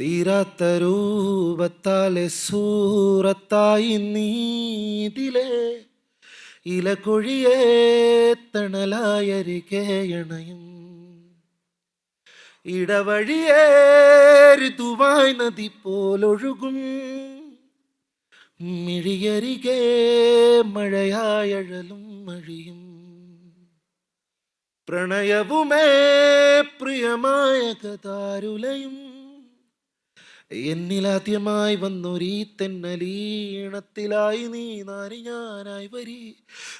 തീരാത്ത രൂപത്താലെ സൂറത്തായി നീതിലെ. ഇല തണലായരികെ അണയും ഇടവഴിയേ ഋതുവായി നദി പോലൊഴുകും. മിഴിയരികേ മഴയായഴലും മഴിയും. പ്രണയവുമേ പ്രിയമായ കഥാരുലയും. എന്നിലാദ്യമായി വന്നൊരീ തെന്നലീണത്തിലായി നീ നാരി ഞാനായി വരി.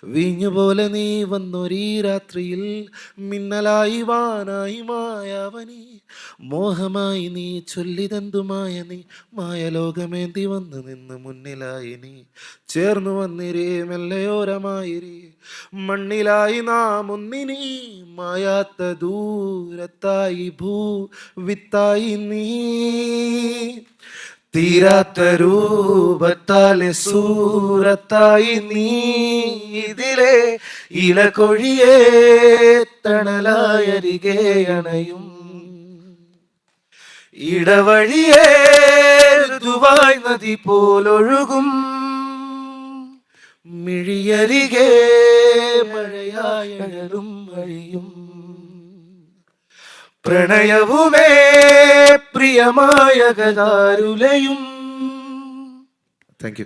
വീഞ്ഞു പോലെ നീ വന്നൊരീ രാത്രിയിൽ മിന്നലായി വാനായി മായാവനി. മോഹമായി നീ ചൊല്ലിതന്തുമായ നീ മായലോകമേന്തി വന്ന് നിന്ന് മുന്നിലായി നീ. ചേർന്നു വന്നിരേ മെല്ലയോരമായിരി മണ്ണിലായി നാം ഒന്നിനി മായാത്ത ദൂരത്തായി ഭൂ വിത്തായി നീ. തീരാത്ത രൂപത്താലെ സൂറത്തായി നീ ഇതിലെ ഇലകൊഴിയേ തണലായരികെ അണയും. ഇടവഴിയേ ഋതുവായി നദി പോലൊഴുകും. മിഴിയരികെ മഴയായഴലും വഴിയും പ്രണയവുമേ പ്രിയമായ ഗതാരുലയും താങ്ക് യു